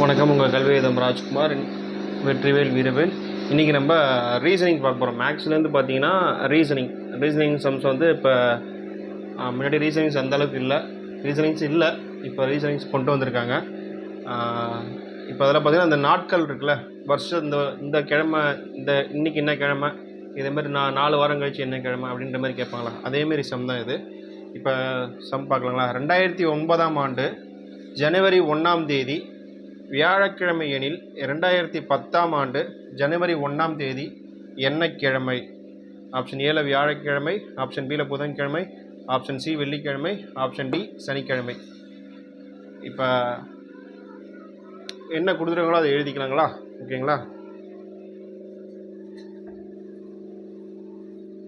வணக்கம். உங்கள் கல்விவேதம் ராஜ்குமார் வெற்றிவேல் வீரவேல். இன்றைக்கி நம்ம ரீசனிங் பார்க்க போகிறோம் மேக்ஸ்லேருந்து பார்த்தீங்கன்னா ரீசனிங் ரீசனிங் சம்ஸ் வந்து இப்போ முன்னாடி ரீசனிங்ஸ் அந்த அளவுக்கு இல்லை. ரீசனிங்ஸ் இல்லை. இப்போ ரீசனிங்ஸ் கொண்டு வந்திருக்காங்க. இப்போ அதில் பார்த்தீங்கன்னா அந்த நாட்கள் இருக்குல்ல. வருஷம் இந்த இந்த கிழமை இந்த இன்னைக்கு என்ன கிழமை? இதே மாதிரி நான் நாலு வாரம் கழிச்சு என்ன கிழமை? அப்படின்ற மாதிரி கேட்பாங்களா? அதேமாரி சம் தான் இது. இப்போ சம் பார்க்கலாங்களா? ரெண்டாயிரத்தி ஒன்பதாம் ஆண்டு ஜனவரி ஒன்றாம் தேதி வியாழக்கிழமை எனில் இரண்டாயிரத்தி பத்தாம் ஆண்டு ஜனவரி ஒன்றாம் தேதி என்ன கிழமை ஆப்ஷன் ஏல வியாழக்கிழமை ஆப்ஷன் பியில் புதன்கிழமை ஆப்ஷன் சி வெள்ளிக்கிழமை ஆப்ஷன் டி சனிக்கிழமை. இப்போ என்ன கொடுத்துருக்காங்களோ அதை எழுதிக்கலாங்களா? ஓகேங்களா?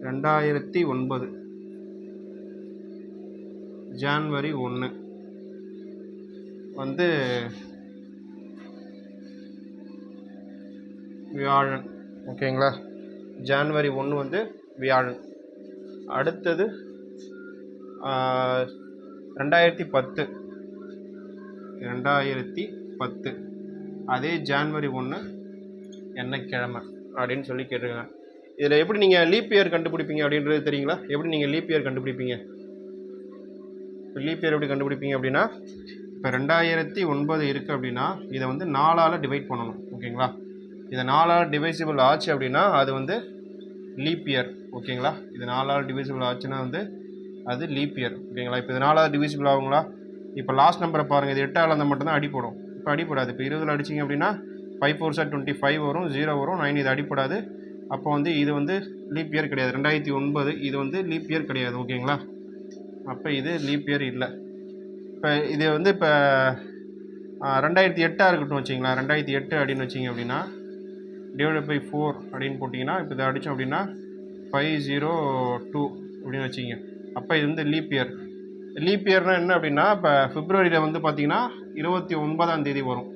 ரெண்டாயிரத்தி ஒன்பது. ஜான்வரி ஒன்று வந்து வியாழன். ஓகேங்களா? ஜான்வரி ஒன்று வந்து வியாழன். அடுத்தது ரெண்டாயிரத்தி பத்து. ரெண்டாயிரத்தி பத்து. அதே ஜான்வரி ஒன்று என்ன கிழமை அப்படின்னு சொல்லி கேட்டிருக்காங்க. இதில் எப்படி நீங்கள் லீப் இயர் கண்டுபிடிப்பீங்க அப்படின்றது தெரியுங்களா? எப்படி நீங்கள் லீப் இயர் கண்டுபிடிப்பீங்க? லீப் இயர் எப்படி கண்டுபிடிப்பீங்க அப்படின்னா இப்போ ரெண்டாயிரத்தி ஒன்பது இருக்குது அப்படின்னா இதை வந்து நாலால் டிவைட் பண்ணணும். ஓகேங்களா? இது நாலால் டிவைசிபிள் ஆச்சு அப்படின்னா அது வந்து லீப் இயர் ஓகேங்களா இது நாலால் டிவைசிபிள் ஆச்சுன்னா வந்து அது லீப் இயர் ஓகேங்களா இப்போ இது நாலாவது டிவைசிபிள் ஆகுங்களா? இப்போ லாஸ்ட் நம்பரை பாருங்கள் இது எட்டால் இருந்தால் மட்டும்தான் அடிப்படும் இப்போ அடிப்படாது இப்போ இருபதில் அடிச்சிங்க அப்படின்னா five fours are twenty five வரும் ஜீரோ வரும் நைன் இது அடிப்படாது அப்போ வந்து இது வந்து லீப் இயர் கிடையாது. ரெண்டாயிரத்தி ஒன்பது இது வந்து லீப் இயர் கிடையாது ஓகேங்களா அப்போ இது லீப் இயர் இல்லை. இப்போ இது வந்து இப்போ ரெண்டாயிரத்தி எட்டாக இருக்கட்டும் வச்சிங்களா ரெண்டாயிரத்தி எட்டு அப்படின்னு வச்சிங்க அப்படின்னா டிவைடட் பை ஃபோர் அப்படின்னு போட்டிங்கன்னா இப்போ இதை அடித்தோம் அப்படின்னா ஃபைவ் ஜீரோ டூ அப்படின்னு வச்சிங்க அப்போ இது வந்து லீப் இயர் லீப் இயர்னால் என்ன அப்படின்னா இப்போ பிப்ரவரியில் வந்து பார்த்தீங்கன்னா இருபத்தி ஒன்பதாம் தேதி வரும்.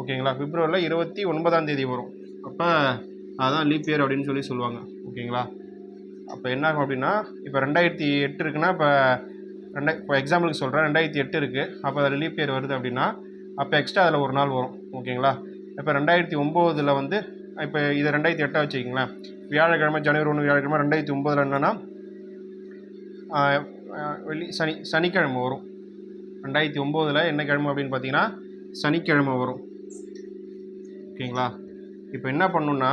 ஓகேங்களா பிப்ரவரியில் இருபத்தி ஒன்பதாம் தேதி வரும். அப்போ அதுதான் லீப் இயர் அப்படின்னு சொல்லி சொல்லுவாங்க. ஓகேங்களா அப்போ என்ன ஆகும் அப்படின்னா இப்போ ரெண்டாயிரத்தி எட்டு இருக்குன்னா இப்போ ரெண்டாய் இப்போ எக்ஸாம்பிளுக்கு சொல்கிறேன் ரெண்டாயிரத்தி எட்டு இருக்குது அப்போ அதில் லீப் இயர் வருது அப்படின்னா அப்போ எக்ஸ்ட்ரா அதில் ஒரு நாள் வரும். ஓகேங்களா இப்போ ரெண்டாயிரத்தி ஒம்போதில் வந்து இப்போ இதை ரெண்டாயிரத்தி எட்டாக வச்சுக்கிங்களேன். வியாழக்கிழமை ஜனவரி ஒன்று வியாழக்கிழமை ரெண்டாயிரத்தி ஒம்பதில் என்னென்னா வெள்ளி சனி சனிக்கிழமை வரும். ரெண்டாயிரத்தி ஒம்போதில் என்ன கிழமை அப்படின்னு பார்த்தீங்கன்னா சனிக்கிழமை வரும். ஓகேங்களா? இப்போ என்ன பண்ணணுன்னா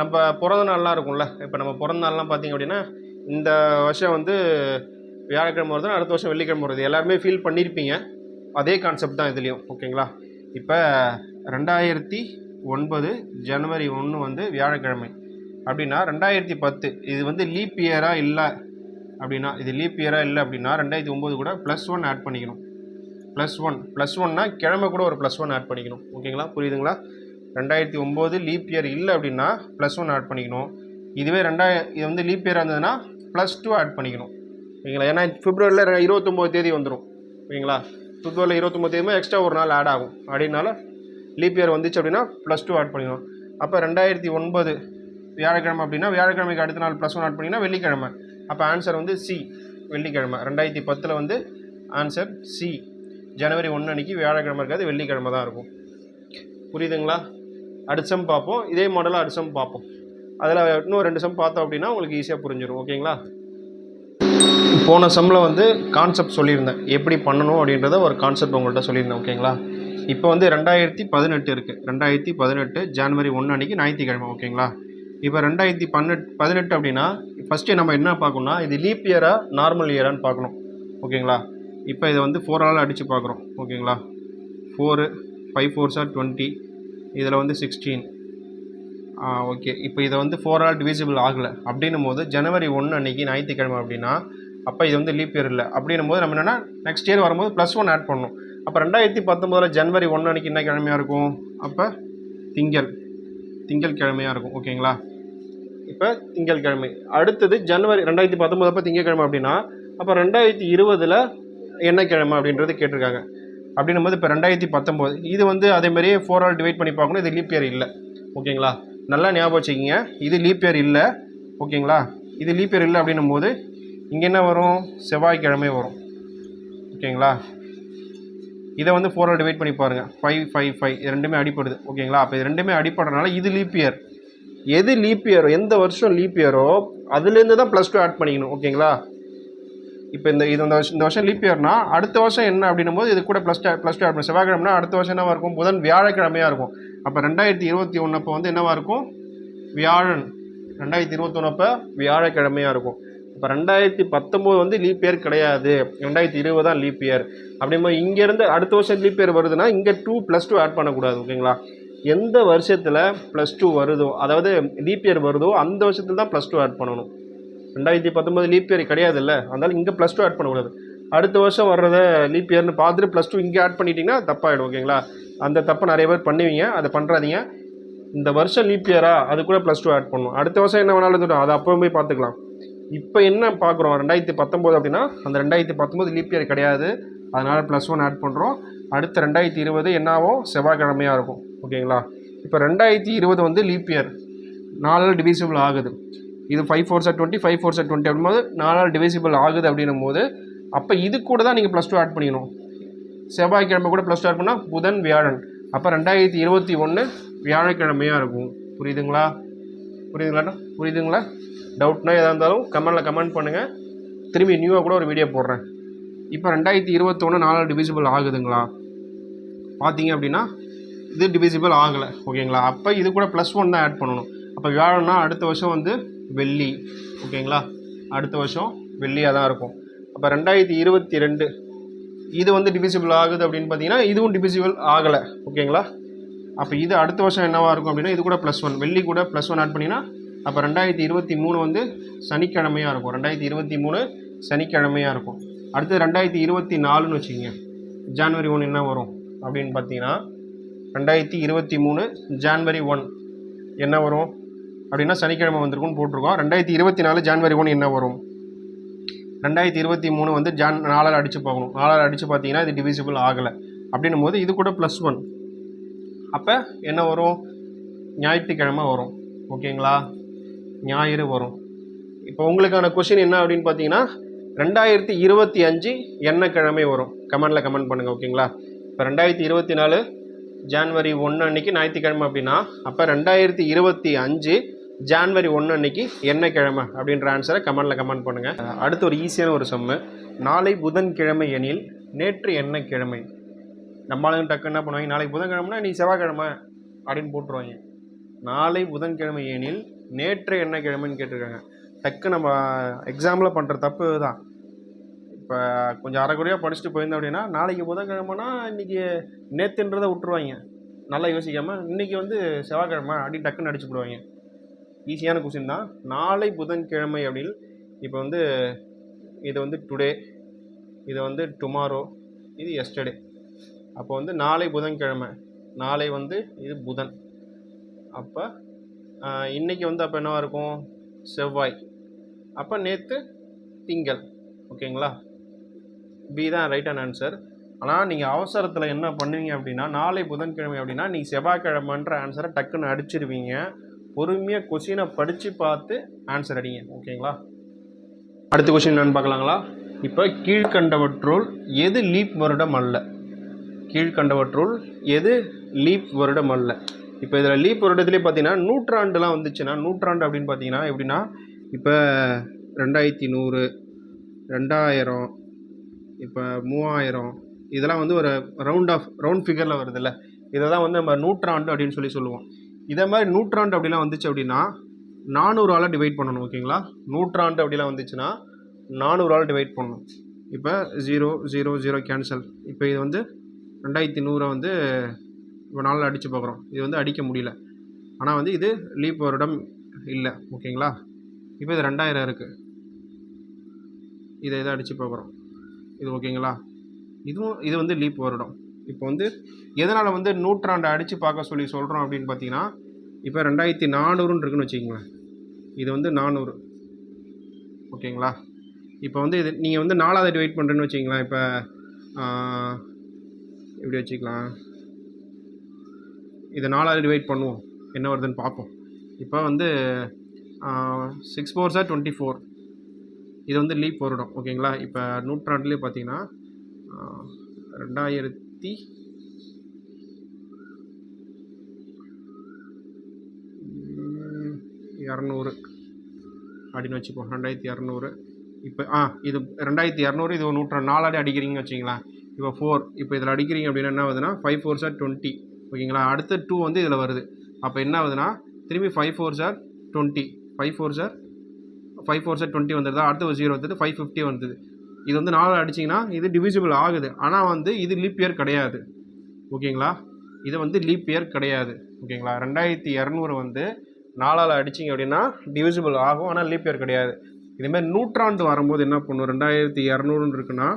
நம்ம பிறந்த நாள்லாம் இருக்கும்ல. இப்போ நம்ம பிறந்த நாள்லாம் பார்த்தீங்க அப்படின்னா இந்த வருஷம் வந்து வியாழக்கிழமை வருதுன்னா அடுத்த வருஷம் வெள்ளிக்கிழமை வருது. எல்லாருமே ஃபீல் பண்ணியிருப்பீங்க அதே கான்செப்ட் தான் இதுலேயும். ஓகேங்களா? இப்போ ரெண்டாயிரத்தி ஒன்பது ஜனவரி ஒன்று வந்து வியாழக்கிழமை. அப்படின்னா ரெண்டாயிரத்தி பத்து. இது வந்து லீப் இயராக இல்லை அப்படின்னா இது லீப் இயராக இல்லை அப்படின்னா ரெண்டாயிரத்தி ஒம்பது கூட ப்ளஸ் ஒன் ஆட் பண்ணிக்கணும். ப்ளஸ் ஒன் ப்ளஸ் ஒன்னா கிழமை கூட ஒரு ப்ளஸ் ஒன் ஆட் பண்ணிக்கணும். ஓகேங்களா? புரியுதுங்களா? ரெண்டாயிரத்தி ஒம்பது லீப் இயர் இல்லை அப்படின்னா ப்ளஸ் ஒன் ஆட் பண்ணிக்கணும். இதுவே ரெண்டாய இது வந்து லீப் இயர் இருந்ததுன்னா ப்ளஸ் டூ ஆட் பண்ணிக்கணும். ஓகேங்களா? ஏன்னா பிப்ரவரியில் இருபத்தொம்போது தேதி வந்துடும் ஓகேங்களா? ஃபிப்ரவரியில் இருபத்தொம்போது தேதியுமே எக்ஸ்ட்ரா ஒரு நாள் ஆட் ஆகும். அப்படின்னால லீப் இயர் வந்துச்சு அப்படின்னா ப்ளஸ் டூ ஆட் பண்ணிக்கணும் அப்போ ரெண்டாயிரத்தி ஒன்பது வியாழக்கிழமை அப்படின்னா வியாழக்கிழமைக்கு அடுத்த நாள் ப்ளஸ் ஒன் ஆட் பண்ணிங்கன்னா வெள்ளிக்கிழமை. அப்போ ஆன்சர் வந்து சி வெள்ளிக்கிழமை. ரெண்டாயிரத்தி பத்தில் வந்து ஆன்சர் சி ஜனவரி ஒன்று அன்றைக்கி வியாழக்கிழமை இருக்காது வெள்ளிக்கிழமை தான் இருக்கும். புரியுதுங்களா? அடுத்த சம் பார்ப்போம். இதே மாடலாக அடுத்த சம் பார்ப்போம். அதில் இன்னும் ரெண்டு சம் பார்த்தோம் அப்படின்னா உங்களுக்கு ஈஸியாக புரிஞ்சிடும் ஓகேங்களா? போன சம்மில் வந்து கான்செப்ட் சொல்லியிருந்தேன். எப்படி பண்ணணும் அப்படின்றத ஒரு கான்செப்ட் உங்கள்கிட்ட சொல்லியிருந்தேன். ஓகேங்களா? இப்போ வந்து ரெண்டாயிரத்தி பதினெட்டு இருக்குது ரெண்டாயிரத்தி பதினெட்டு ஜனவரி ஒன்று அன்றைக்கி ஞாயிற்றுக்கிழமை ஓகேங்களா? இப்போ ரெண்டாயிரத்தி பன்னெட் பதினெட்டு அப்படின்னா ஃபஸ்ட்டு நம்ம என்ன பார்க்கணும்னா இது லீப் இயரா நார்மல் இயரான்னு பார்க்கணும். ஓகேங்களா? இப்போ இதை வந்து ஃபோரால் அடித்து பார்க்குறோம். ஓகேங்களா? Four five fours are twenty இதில் வந்து சிக்ஸ்டீன் ஓகே. இப்போ இதை வந்து ஃபோரால் டிவிசிபிள் ஆகலை. அப்படின்னும் போது ஜனவரி ஒன்று அன்றைக்கி ஞாயிற்றுக்கிழமை அப்படின்னா அப்போ இது வந்து லீப் இயர் இல்லை. அப்படின்னும் போது நம்ம என்னென்னா நெக்ஸ்ட் இயர் வரும்போது ப்ளஸ் ஒன் ஆட் பண்ணணும். அப்போ ரெண்டாயிரத்தி பத்தொம்போதில் ஜனவரி ஒன்று அன்றைக்கி என்ன கிழமையாக இருக்கும்? அப்போ திங்கள். திங்கள் கிழமையாக இருக்கும். ஓகேங்களா? இப்போ திங்கட்கிழமை அடுத்தது ஜனவரி ரெண்டாயிரத்தி பத்தொம்போது அப்போ திங்கக்கிழமை அப்படின்னா அப்போ ரெண்டாயிரத்தி இருபதில் என்ன கிழமை அப்படின்றது கேட்டிருக்காங்க. அப்படின்னும் போது இப்போ ரெண்டாயிரத்தி பத்தொம்போது. இது வந்து அதே மாதிரியே ஃபோர் ஆல் டிவைட் பண்ணி பார்க்கணும். இது லீப் இயர் இல்லை. ஓகேங்களா? நல்லா ஞாபகம் வச்சுக்கிங்க. இது லீப் இயர் இல்லை. ஓகேங்களா? இது லீப் இயர் இல்லை அப்படின்னும் போது இங்கே என்ன வரும்? செவ்வாய்க்கிழமை வரும். ஓகேங்களா? இதை வந்து ஃபோரால் டிவைட் பண்ணி பாருங்கள் ஃபைவ் ஃபைவ் ஃபைவ் இது ரெண்டுமே அடிப்படுது ஓகேங்களா அப்போ இது ரெண்டுமே அடிப்படுறதுனால இது லீப் இயர் எது லீப் இயரோ எந்த வருஷம் லீப் இயரோ அதுலேருந்து தான் ப்ளஸ் டூ ஆட் பண்ணிக்கணும். ஓகேங்களா இப்போ இந்த இது இந்த வருஷம் இந்த வருஷம் லீப் இயர்னா அடுத்த வருஷம் என்ன அப்படின்னும் போது இது கூட plus two plus two add பண்ணி செவ்வாய்க்கிழமைனா அடுத்த வருஷம் என்னவாக இருக்கும்? புதன் வியாழக்கிழமையாக இருக்கும். அப்போ ரெண்டாயிரத்தி இருபத்தி ஒன்று அப்போ வந்து என்னவாக இருக்கும்? வியாழன். ரெண்டாயிரத்தி இருபத்தொன்று அப்போ வியாழக்கிழமையாக இருக்கும். இப்போ ரெண்டாயிரத்தி பத்தொம்போது வந்து லீப் இயர் கிடையாது. ரெண்டாயிரத்தி இருபது தான் லீப் இயர் அப்படிங்கும்போது இங்கேருந்து அடுத்த வருஷம் லீப் இயர் வருதுன்னா இங்கே டூ ப்ளஸ் டூ ஆட் பண்ணக்கூடாது ஓகேங்களா எந்த வருஷத்தில் ப்ளஸ் டூ வருதோ அதாவது லீப் இயர் வருதோ அந்த வருஷத்தில் தான் ப்ளஸ் டூ ஆட் பண்ணணும். ரெண்டாயிரத்தி பத்தொம்போது லீப் இயர் கிடையாது இல்லை அதனால இங்கே ப்ளஸ் டூ ஆட் பண்ணக்கூடாது. அடுத்த வருஷம் வர்றத லீப் இயர்னு பார்த்துட்டு ப்ளஸ் டூ இங்கே ஆட் பண்ணிட்டீங்கன்னா தப்பாகிடும் ஓகேங்களா அந்த தப்பை நிறைய பேர் பண்ணுவீங்க அதை பண்ணுறாதீங்க இந்த வருஷம் லீப் இயரா அது கூட ப்ளஸ் டூ ஆட் பண்ணணும். அடுத்த வருஷம் என்ன வேணாலும் இருக்கட்டும் அதை அப்போ போய் பார்த்துக்கலாம். இப்போ என்ன பார்க்குறோம் ரெண்டாயிரத்தி பத்தொம்போது அப்படின்னா அந்த ரெண்டாயிரத்தி பத்தொம்போது லீப் இயர் கிடையாது. அதனால் ப்ளஸ் ஒன் ஆட் பண்ணுறோம் அடுத்த ரெண்டாயிரத்தி இருபது என்னாகும் செவ்வாய்க்கிழமையாக இருக்கும். ஓகேங்களா? இப்போ ரெண்டாயிரத்தி இருபது வந்து லீப் இயர் நாலால் டிவிசிபிள் ஆகுது. இது five fours are twenty five fours are twenty அப்படின்போது நாலால் டிவிசிபிள் ஆகுது அப்படின்னும் போது அப்போ இது கூட தான் நீங்கள் ப்ளஸ் டூ ஆட் பண்ணிக்கணும். செவ்வாய்க்கிழமை கூட ப்ளஸ் டூ ஆட் பண்ணால் புதன் வியாழன். அப்போ ரெண்டாயிரத்தி இருபத்தி ஒன்று வியாழக்கிழமையாக இருக்கும். புரியுதுங்களா? புரியுதுங்களா புரியுதுங்களா? டவுட்னா எதாக இருந்தாலும் கமெண்டில் கமெண்ட் பண்ணுங்கள் திரும்பி நியூவாக கூட ஒரு வீடியோ போடுறேன். இப்போ ரெண்டாயிரத்தி இருபத்தொன்று நாலு டிவிசிபிள் ஆகுதுங்களா? பார்த்தீங்க அப்படின்னா இது டிவிசிபிள் ஆகலை. ஓகேங்களா? அப்போ இது கூட ப்ளஸ் ஒன் தான் ஆட் பண்ணணும். அப்போ வியாழன்னா அடுத்த வருஷம் வந்து வெள்ளி. ஓகேங்களா? அடுத்த வருஷம் வெள்ளியாக தான் இருக்கும். அப்போ ரெண்டாயிரத்தி இருபத்தி ரெண்டு இது வந்து டிவிசிபிள் ஆகுது அப்படின்னு பார்த்தீங்கன்னா இதுவும் டிவிசிபிள் ஆகலை. ஓகேங்களா? அப்போ இது அடுத்த வருஷம் என்னவாக இருக்கும் அப்படின்னா இது கூட ப்ளஸ் ஒன் வெள்ளி கூட ப்ளஸ் ஒன் ஆட் பண்ணிங்கன்னா அப்போ ரெண்டாயிரத்தி இருபத்தி மூணு வந்து சனிக்கிழமையாக இருக்கும். ரெண்டாயிரத்தி இருபத்தி மூணு சனிக்கிழமையாக இருக்கும். அடுத்து ரெண்டாயிரத்தி இருபத்தி நாலுன்னு வச்சுக்கோங்க. ஜான்வரி ஒன் என்ன வரும் அப்படின்னு பார்த்தீங்கன்னா ரெண்டாயிரத்தி இருபத்தி மூணு ஜான்வரி ஒன் என்ன வரும்? அப்படின்னா சனிக்கிழமை வந்திருக்கும்னு போட்டிருக்கோம். ரெண்டாயிரத்தி இருபத்தி நாலு ஜான்வரி ஒன் என்ன வரும்? ரெண்டாயிரத்தி இருபத்தி மூணு வந்து ஜான் நாலால் அடித்து பார்க்கணும். நாலால் அடித்து பார்த்தீங்கன்னா இது டிவிசிபிள் ஆகலை. அப்படின்னும் போது இது கூட ப்ளஸ் ஒன் அப்போ என்ன வரும்? ஞாயிற்றுக்கிழமை வரும். ஓகேங்களா? ஞாயிறு வரும். இப்போ உங்களுக்கான கொஷின் என்ன அப்படின்னு பார்த்தீங்கன்னா ரெண்டாயிரத்தி இருபத்தி அஞ்சு என்ன கிழமை வரும் கமெண்டில் கமெண்ட் பண்ணுங்கள் ஓகேங்களா இப்போ ரெண்டாயிரத்தி இருபத்தி நாலு ஜான்வரி ஒன்று அன்னைக்கு ஞாயிற்றுக்கிழமை அப்படின்னா அப்போ ரெண்டாயிரத்தி இருபத்தி அஞ்சு ஜான்வரி ஒன்று அன்னைக்கு என்ன கிழமை அப்படின்ற ஆன்சரை கமெண்டில் கமெண்ட் பண்ணுங்கள் அடுத்து ஒரு ஈஸியான ஒரு சம்மு நாளை புதன்கிழமை எனில் நேற்று என்ன கிழமை நம்ம ஆளுங்க டக்கு என்ன பண்ணுவாங்க? நாளைக்கு புதன்கிழமைனா நீ செவ்வாய்க்கிழமை அப்படின்னு போட்டுருவாங்க. நாளை புதன்கிழமை எனில் நேற்று என்ன கிழமைன்னு கேட்டிருக்காங்க. டக்கு நம்ம எக்ஸாமில் பண்ணுற தப்பு தான். இப்போ கொஞ்சம் அரைக்குறையாக படிச்சுட்டு போயிருந்தோம் அப்படின்னா நாளைக்கு புதன்கிழமைனா இன்றைக்கி நேற்றுன்றதை விட்டுருவாங்க. நல்லா யோசிக்காமல் இன்றைக்கி வந்து செவ்வாய்க்கிழமை அப்படின்னு டக்குன்னு அடிச்சு போடுவாங்க. ஈஸியான கொஸ்டின் தான். நாளை புதன்கிழமை அப்படின்னு இப்போ வந்து இது வந்து டுடே இது வந்து டுமாரோ இது எஸ்டர்டே அப்போ வந்து நாளை புதன்கிழமை நாளை வந்து இது புதன். அப்போ இன்றைக்கி வந்து அப்போ என்னவாக இருக்கும்? செவ்வாய். அப்போ நேற்று திங்கள். ஓகேங்களா? பி தான் ரைட்டான ஆன்சர் ஆனால் நீங்கள் அவசரத்தில் என்ன பண்ணுவீங்க அப்படின்னா நாளை புதன்கிழமை அப்படின்னா நீங்கள் செவ்வாய்க்கிழமைன்ற ஆன்சரை டக்குன்னு அடிச்சிருவீங்க. பொறுமையாக கொஷினை படித்து பார்த்து ஆன்சர் அடிங்க. ஓகேங்களா? அடுத்த கொஷின் என்னன்னு பார்க்கலாங்களா? இப்போ கீழ்கண்டவற்றுள் எது லீப் வருடம் அல்ல? கீழ்கண்டவற்றுள் எது லீப் வருடம் அல்ல? இப்போ இதில் லீப் வருடத்துலேயே பார்த்தீங்கன்னா நூற்றாண்டுலாம் வந்துச்சுன்னா நூற்றாண்டு அப்படின்னு பார்த்தீங்கன்னா எப்படின்னா இப்போ ரெண்டாயிரத்தி நூறு ரெண்டாயிரம் இப்போ மூவாயிரம் இதெல்லாம் வந்து ஒரு ரவுண்ட் ஆஃப் ரவுண்ட் ஃபிகரில் வருதுல்ல. இதை தான் வந்து நம்ம நூற்றாண்டு அப்படின்னு சொல்லி சொல்லுவோம். இதே மாதிரி நூற்றாண்டு அப்படிலாம் வந்துச்சு அப்படின்னா நானூறால் டிவைட் பண்ணணும் ஓகேங்களா? நூற்றாண்டு அப்படிலாம் வந்துச்சுன்னா நானூறால் டிவைட் பண்ணணும். இப்போ ஜீரோ ஜீரோ ஜீரோ கேன்சல் இப்போ இது வந்து ரெண்டாயிரத்தி நூறை வந்து இப்போ நாளில் அடித்து பார்க்குறோம். இது வந்து அடிக்க முடியல. ஆனால் வந்து இது லீப் வருடம் இல்லை. ஓகேங்களா? இப்போ இது ரெண்டாயிரம் இருக்குது இதை இதை அடித்து பார்க்குறோம். இது ஓகேங்களா? இதுவும் இது வந்து லீப் வருடம். இப்போ வந்து எதனால் வந்து நூற்றாண்டை அடித்து பார்க்க சொல்லி சொல்கிறோம் அப்படின்னு பார்த்தீங்கன்னா இப்போ ரெண்டாயிரத்தி நானூறுன்னு இருக்குன்னு வச்சுக்கோங்களேன். இது வந்து நானூறு. ஓகேங்களா? இப்போ வந்து இது நீங்கள் வந்து நாலாவது வெயிட் பண்ணுறேன்னு வச்சிங்களேன் இப்போ இப்படி எப்படி வச்சுக்கலாம்? இதை நாலாக டிவைட் பண்ணுவோம். என்ன வருதுன்னு பார்ப்போம். இப்போ வந்து six fours are twenty four இது வந்து லீப் வருடம் ஓகேங்களா இப்போ நூற்றாண்டுலேயே பார்த்தீங்கன்னா ரெண்டாயிரத்தி இரநூறு. அப்படின்னு வச்சுப்போம் ரெண்டாயிரத்தி இரநூறு. இப்போ ஆ இது ரெண்டாயிரத்தி இரநூறு இது ஒரு நாலாடி அடிக்கிறீங்கன்னு வச்சிங்களேன் இப்போ ஃபோர் இப்போ இதில் அடிக்கிறீங்க அப்படின்னா என்ன ஆகுதுன்னா ஃபைவ் ஃபோர் சார் டுவெண்ட்டி ஓகேங்களா? அடுத்த டூ வந்து இதில் வருது. அப்போ என்ன ஆகுதுன்னா திரும்பி five fours are twenty five fours are five fours are twenty வந்துடுதா அடுத்து ஒரு ஜீரோ வந்தது ஃபைவ் ஃபிஃப்டி வந்தது இது வந்து நாலு அடிச்சிங்கன்னா இது டிவிசிபிள் ஆகுது. ஆனால் வந்து இது லீப் இயர் கிடையாது. ஓகேங்களா? இது வந்து லீப் இயர் கிடையாது. ஓகேங்களா? ரெண்டாயிரத்தி இரநூறு வந்து நாலால் அடிச்சிங்க அப்படின்னா டிவிசிபிள் ஆகும். ஆனால் லீப் இயர் கிடையாது. இதுமாதிரி நூற்றாண்டு வரும்போது என்ன பண்ணும்? ரெண்டாயிரத்தி இரநூறுன்னு இருக்குன்னா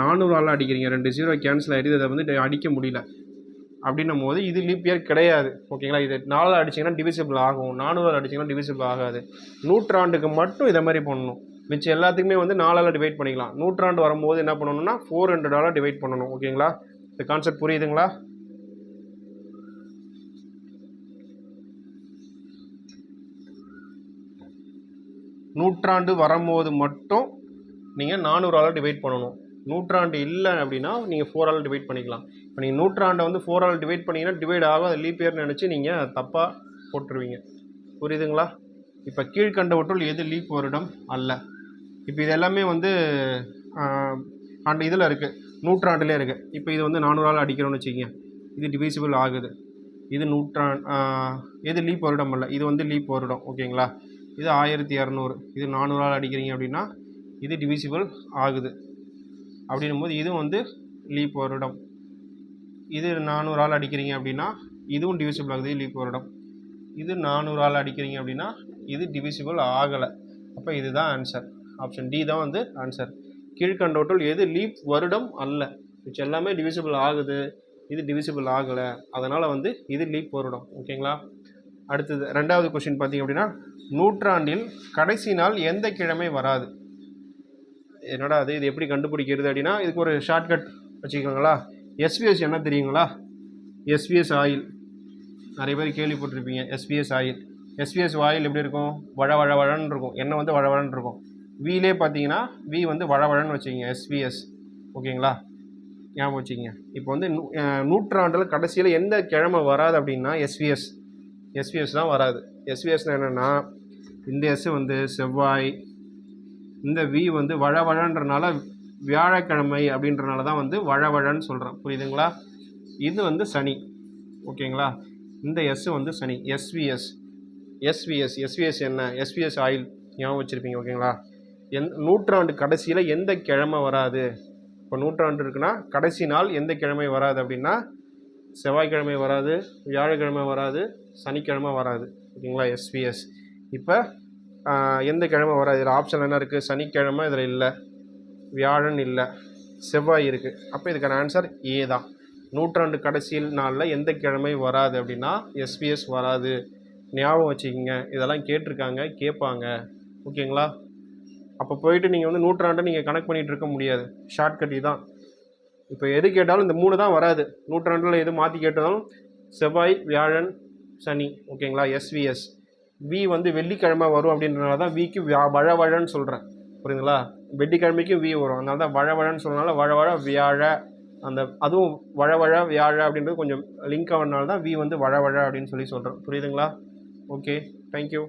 நானூறால் அடிக்கிறீங்க. ரெண்டு ஜீரோ கேன்சல் ஆகிடுது அதை வந்து அடிக்க முடியல. அப்படின்னும் போது இது லீப் இயர் கிடையாது. ஓகேங்களா இது நாலால் அடிச்சிங்கன்னா டிவிசிபிள் ஆகும். நானூறால் அடிச்சிங்கன்னா டிவிசிபிள் ஆகாது. நூற்றாண்டுக்கு மட்டும் இதை மாதிரி பண்ணணும். மிச்சம் எல்லாத்துக்குமே வந்து நாலால் டிவைட் பண்ணிக்கலாம். நூற்றாண்டு வரும்போது என்ன பண்ணணும்னா ஃபோர் ஹண்ட்ரடால் டிவைட் பண்ணணும். ஓகேங்களா இந்த கான்செப்ட் புரியுதுங்களா? நூற்றாண்டு வரும்போது மட்டும் நீங்கள் நானூறால் டிவைட் பண்ணணும். நூற்றாண்டு இல்லை அப்படின்னா நீங்கள் ஃபோரால் டிவைட் பண்ணிக்கலாம். இப்போ நீங்கள் நூற்றாண்டை வந்து ஃபோரால் டிவைட் பண்ணிங்கன்னா டிவைட் ஆகும். அது லீப் இயர்னு நினச்சி நீங்கள் தப்பாக போட்டுருவீங்க. புரியுதுங்களா? இப்போ கீழ்கண்டவற்றுள் எது லீப் வருடம் அல்ல. இப்போ இது எல்லாமே வந்து அண்ட் இதில் இருக்குது நூற்றாண்டுலேயே இருக்குது இப்போ இது வந்து நானூறால் அடிக்கிறோம்னு வச்சுக்கோங்க. இது டிவிசிபிள் ஆகுது. இது நூற்றாண்டு எது லீப் வருடம் அல்ல. இது வந்து லீப் வருடம். ஓகேங்களா? இது ஆயிரத்தி இரநூறு இது நானூறால் அடிக்கிறீங்க அப்படின்னா இது டிவிசிபிள் ஆகுது. அப்படின்னும் போது இதுவும் வந்து லீப் வருடம். இது நானூறு ஆள் அடிக்கிறீங்க அப்படின்னா இதுவும் டிவிசிபிள் ஆகுது லீப் வருடம் இது நானூறு ஆள் அடிக்கிறீங்க அப்படின்னா இது டிவிசிபிள் ஆகலை. அப்போ இதுதான் ஆன்சர் ஆப்ஷன் டி தான் வந்து ஆன்சர் கீழ்கண்டவற்றுள் எது லீப் வருடம் அல்ல. மிச்சம் எல்லாமே டிவிசிபிள் ஆகுது இது டிவிசிபிள் ஆகலை. அதனால் வந்து இது லீப் வருடம் ஓகேங்களா அடுத்தது ரெண்டாவது கொஷின் பார்த்தீங்க அப்படின்னா நூற்றாண்டில் கடைசி நாள் எந்த கிழமை வராது? என்னடா அது இது எப்படி கண்டுபிடிக்கிறது அப்படின்னா இதுக்கு ஒரு ஷார்ட்கட் வச்சுக்கோங்களா? எஸ்விஎஸ் என்ன தெரியுங்களா? எஸ்விஎஸ் ஆயில் நிறைய பேர் கேள்விப்பட்டிருப்பீங்க எஸ்விஎஸ் ஆயில் எஸ்விஎஸ் ஆயில் எப்படி இருக்கும் வழ வழ வழன்னு இருக்கும்? எண்ணெய் வந்து வழ வழன்னு இருக்கும் வீலே பார்த்தீங்கன்னா வி வந்து வழ வழன்னு வச்சுக்கிங்க எஸ்விஎஸ் ஓகேங்களா? ஞாபகம் வச்சுக்கிங்க. இப்போ வந்து நூ- நூற்றாண்டில் கடைசியில் எந்த கிழமை வராது அப்படின்னா எஸ்விஎஸ் எஸ்விஎஸ் தான் வராது. எஸ்விஎஸ்னா என்னென்னா இந்த எஸ் வந்து செவ்வாய் இந்த வி வந்து வழவழன்றனால வியாழக்கிழமை அப்படின்றனால தான் வந்து வழவழன்னு சொல்கிறேன் புரியுதுங்களா? இது வந்து சனி. ஓகேங்களா? இந்த எஸ் வந்து சனி. எஸ்விஎஸ் எஸ்விஎஸ் எஸ்விஎஸ் என்ன? எஸ்விஎஸ் ஆயில் ஞாபகம் வச்சுருப்பீங்க ஓகேங்களா? எந் நூற்றாண்டு கடைசியில் எந்த கிழமை வராது? இப்போ நூற்றாண்டு இருக்குன்னா கடைசி நாள் எந்த கிழமை வராது அப்படின்னா செவ்வாய்க்கிழமை வராது வியாழக்கிழமை வராது சனிக்கிழமை வராது. ஓகேங்களா? எஸ்விஎஸ் இப்போ எந்த கிழமை வராது? இதில் ஆப்ஷன் என்ன இருக்குது சனிக்கிழமை இதில் இல்லை. வியாழன் இல்லை செவ்வாய் இருக்குது அப்போ இதுக்கான ஆன்சர் ஏ தான். நூற்றாண்டு கடைசியில் நாளில் எந்த கிழமை வராது அப்படின்னா எஸ்பிஎஸ் வராது. ஞாபகம் வச்சுக்கிங்க. இதெல்லாம் கேட்டிருக்காங்க கேட்பாங்க. ஓகேங்களா அப்போ போயிட்டு நீங்கள் வந்து நூற்றாண்டை நீங்கள் கணக்கு பண்ணிகிட்டு இருக்க முடியாது. ஷார்ட்கட் தான் இப்போ எது கேட்டாலும் இந்த மூணு தான் வராது. நூற்றாண்டில் எது மாற்றி கேட்டாலும் செவ்வாய் வியாழன் சனி. ஓகேங்களா எஸ்விஎஸ் வி வந்து வெள்ளிக்கிழமை வரும் அப்படின்றனால தான் விக்கு வியா வழவழன்னு சொல்கிறேன் புரியுதுங்களா? வெள்ளிக்கிழமைக்கும் வி வரும். அதனால தான் வழவழன்னு சொன்னனால வழவழ வியாழ அந்த அதுவும் வழவழ வியாழ அப்படின்றது கொஞ்சம் லிங்க் ஆகிறதுனால தான் வி வந்து வழவழ அப்படின்னு சொல்லி சொல்கிறேன் புரியுதுங்களா? Okay thank you